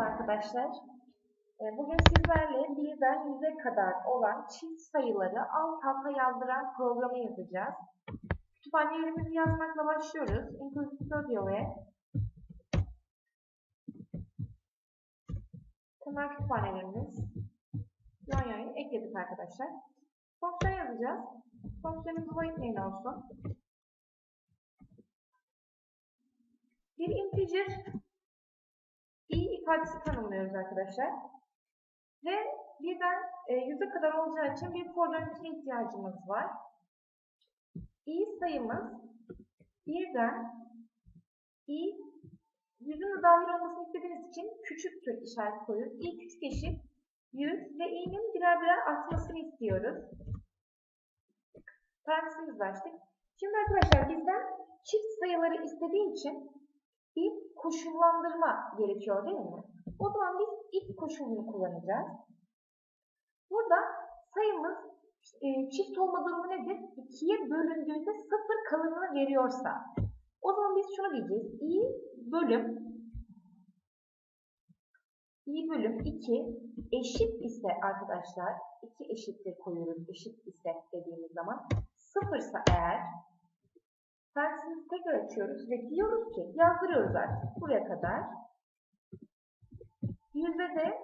Merhaba arkadaşlar. Ee, Bugün sizlerle birden yüze kadar olan çift sayıları alt alta yazdıran programı yazacağız. Kütüphanelerimizi yazmakla başlıyoruz. Inclusive Studio ve temel kütüphanelerimiz Yonya'yı ekledik arkadaşlar. Fonksiyon yazacağız. Fonksiyonumuz void main olsun. Bir integer i ifadesi tanımlıyoruz arkadaşlar. Ve birden e, yüze kadar olacağı için bir for döngüsüne ihtiyacımız var. i sayımız birden i yüzün dahil olmasını istediğiniz için küçüktür işaret koyuyoruz. i küçük eşit 100 ve i'nin birer birer artmasını istiyoruz. Parantezimizi açtık. Şimdi arkadaşlar bizden çift sayıları istediği için bir koşullandırma gerekiyor değil mi? O zaman biz if koşulunu kullanacağız. Burada sayımız e, çift olma durumu nedir? 2'ye bölündüğünde sıfır kalınlığı veriyorsa. O zaman biz şunu diyeceğiz. i bölüm i bölüm 2 eşit ise arkadaşlar 2 eşittir koyuyoruz. Eşit ise dediğimiz zaman sıfırsa eğer Parantezimizi tekrar açıyoruz ve diyoruz ki yazdırıyoruz artık buraya kadar. Yüzde de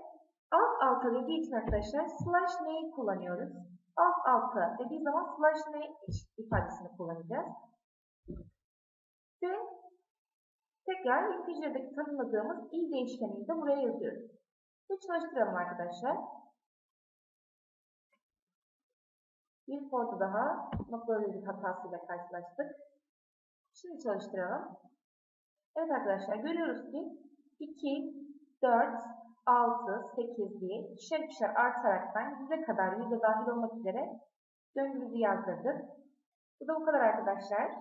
alt alta dediği için arkadaşlar slash neyi kullanıyoruz? Alt alta dediği zaman slash ne ifadesini kullanacağız. Ve tekrar integer'deki tanımladığımız i değişkenini de buraya yazıyoruz. Ve çalıştıralım arkadaşlar. Bir for'da daha noktalı virgül hatasıyla karşılaştık. Şimdi çalıştıralım. Evet arkadaşlar görüyoruz ki 2, 4, 6, 8 diye ikişer ikişer artaraktan yüze kadar yüze dahil olmak üzere döngümüzü yazdırdık. Bu da bu kadar arkadaşlar.